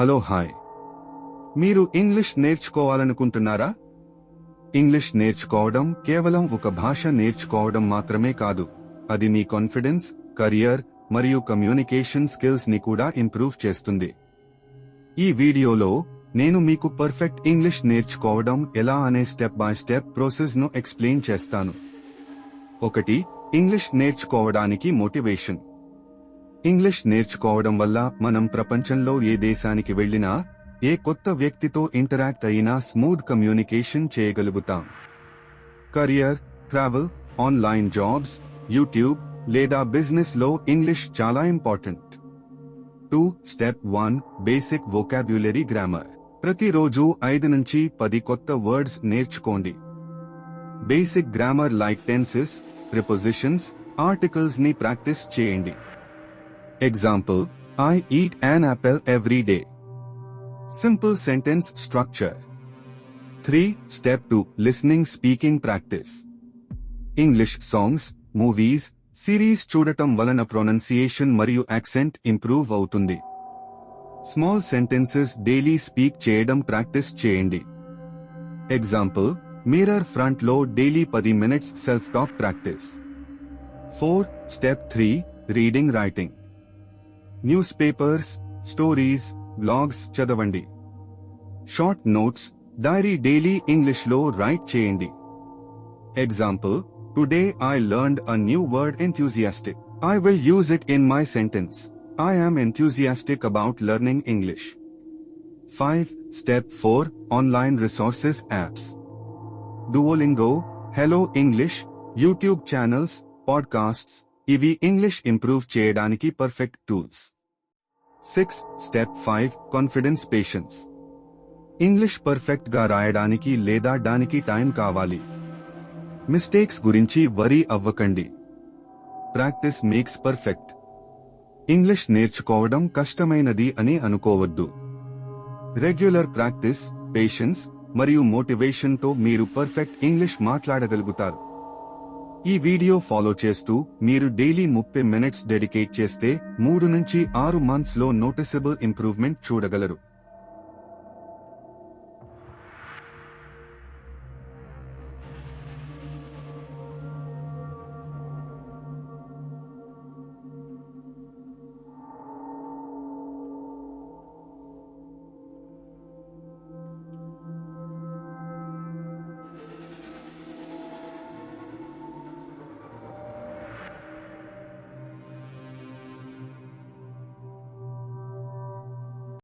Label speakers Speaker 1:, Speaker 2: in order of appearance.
Speaker 1: Hello hi. మీరు English నేర్చుకోవాలనుకుంటున్నారా? English నేర్చుకోవడం కేవలం ఒక భాష నేర్చుకోవడం మాత్రమే కాదు. అది మీ కాన్ఫిడెన్స్ కరియర్ మరియు కమ్యూనికేషన్ స్కిల్స్ని కూడా ఇంప్రూవ్ చేస్తుంది. ఈ వీడియోలో నేను మీకు పర్ఫెక్ట్ ఇంగ్లీష్ నేర్చుకోవడం ఎలా అనే స్టెప్ బై స్టెప్ ప్రాసెస్ను ఎక్స్ప్లెయిన్ చేస్తాను. ఒకటి ఇంగ్లీష్ నేర్చుకోవడానికి మోటివేషన్ ఇంగ్లీష్ నేర్చుకోవడం వల్ల మనం ప్రపంచంలో ఏ దేశానికి వెళ్ళినా ఏ కొత్త వ్యక్తితో ఇంటరాక్ట్ అయినా స్మూత్ కమ్యూనికేషన్ చేయగలుగుతాం. Career travel online jobs YouTube లేదా బిజినెస్లో ఇంగ్లీష్ చాలా important two step one basic vocabulary grammar ప్రతిరోజు ఐదు నుంచి పది కొత్త వర్డ్స్ నేర్చుకోండి. Basic grammar like tenses prepositions ఆర్టికల్స్ని practice చేయండి. example I eat an apple every day simple sentence structure three step two listening speaking practice English songs movies series చూడటం వలన pronunciation మరియు యాక్సెంట్ ఇంప్రూవ్ అవుతుంది స్మాల్ సెంటెన్సెస్ డైలీ స్పీక్ చేయడం practice చేయండి example mirror front లో daily పది minutes self talk practice four step three reading writing news papers stories blogs చదవండి short notes diary daily English లో రైట్ చేయండి example today I learned a new word enthusiastic. I will use it in my sentence. I am enthusiastic about learning English. 5. Step 4 Online Resources Apps Duolingo, Hello English, YouTube channels podcasts ఇవి English improve చేయడానికి perfect tools. Six step five confidence patience. English పర్ఫెక్ట్గా రాయడానికి లేదా దానికి time కావాలి. Mistakes గురించి worry అవ్వకండి. Practice makes perfect. English నేర్చుకోవడం కష్టమైనది అని అనుకోవద్దు. రెగ్యులర్ ప్రాక్టీస్ పేషెన్స్ మరియు మోటివేషన్తో మీరు పర్ఫెక్ట్ ఇంగ్లీష్ మాట్లాడగలుగుతారు. ఈ వీడియో ఫాలో చేస్తూ మీరు డైలీ ముప్పై మినిట్స్ డెడికేట్ చేస్తే మూడు నుంచి ఆరు మంత్స్లో నోటిసబుల్ ఇంప్రూవ్మెంట్ చూడగలరు.